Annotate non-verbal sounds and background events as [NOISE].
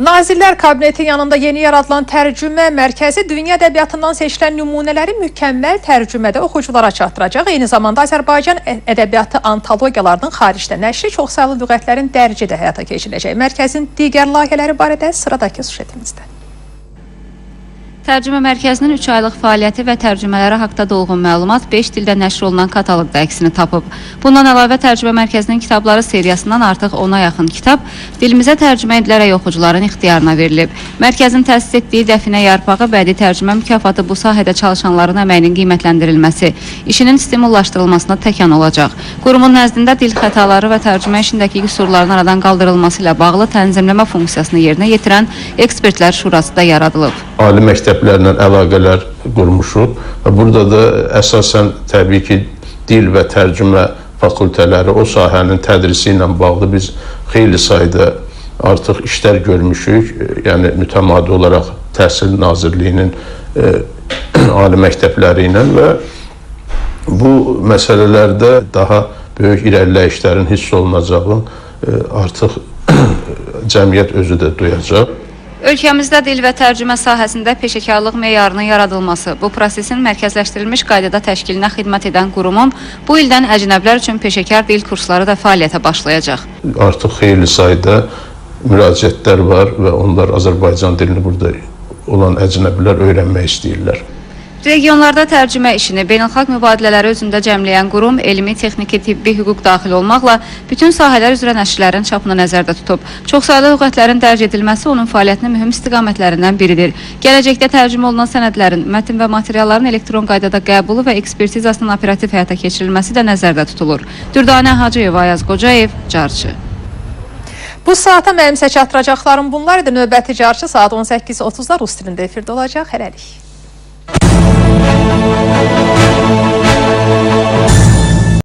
Nazirlər Kabineti yanında yeni yaradılan tərcümə mərkəzi dünya ədəbiyyatından seçilən nümunələri mükəmməl tərcümədə oxuculara çatdıracaq. Eyni zamanda Azərbaycan ədəbiyyatı antologiyalarının xaricdə nəşri çoxsaylı lüğətlərin dərci də həyata keçiriləcək. Mərkəzin digər layihələri barədə sıradakı sujetimizdə. Tərcümə mərkəzinin 3 aylıq fəaliyyəti və tərcümələri haqqında dolğun məlumat 5 dildə nəşr olunan kataloqda əksini tapıb. Bundan əlavə tərcümə mərkəzinin kitabları seriyasından artıq 10-a yaxın kitab dilimizə tərcümə edilərək oxucuların ixtiyarına verilib. Mərkəzin təsis etdiyi Dəfinə Yarpağı bədii tərcümə mükafatı bu sahədə çalışanların əməyinin qiymətləndirilməsi, işinin stimullaşdırılmasına təkan olacaq. Qurumun nəzdində dil xətaları və tərcümə işindəki qüsurların aradan qaldırılması ilə bağlı tənzimləmə funksiyasını yerinə yetirən ekspertlər şurası da yaradılıb. ali məktəblərlə əlaqələr qurmuşuq. Və Burada da əsasən təbii ki, dil və tərcümə fakültələri o sahənin tədrisi ilə bağlı biz xeyli sayda artıq işlər görmüşük. Yəni mütəmadi olaraq Təhsil Nazirliyinin e, [CLEARS THROAT] ali məktəbləri ilə və bu məsələlərdə daha böyük irəliləyişlərin hiss olunacağı e, artıq [CLEARS THROAT] cəmiyyət özü də duyacaq. Ölkəmizdə dil və tərcümə sahəsində peşəkarlıq meyarının yaradılması, bu prosesin mərkəzləşdirilmiş qaydada təşkilinə xidmət edən qurumun bu ildən əcnəblər üçün peşəkar dil kursları da fəaliyyətə başlayacaq. artıq xeyli sayda müraciətlər var və onlar Azərbaycan dilini burada olan əcnəbilər öyrənmək istəyirlər. Regionlarda tərcümə işini beynəlxalq mübadilələri özündə cəmləyən qurum elmi, texniki, tibbi, hüquq daxil olmaqla bütün sahələr üzrə nəşrlərin çapını nəzərdə tutub. Çoxsaylı lüğətlərin dərc edilməsi onun fəaliyyətinin mühüm istiqamətlərindən biridir. Gələcəkdə tərcümə olunan sənədlərin, mətn və materialların elektron qaydada qəbulu və ekspertizasının operativ həyata keçirilməsi də nəzərdə tutulur. Dürdanə Hacıyeva, Ayaz Qocayev, Carçı. Bu saata mənimsə çatdıracaqlarım bunlar idi. Növbəti carçı saat 18.30-da Rus dilində efirdə olacaq. Hələlik.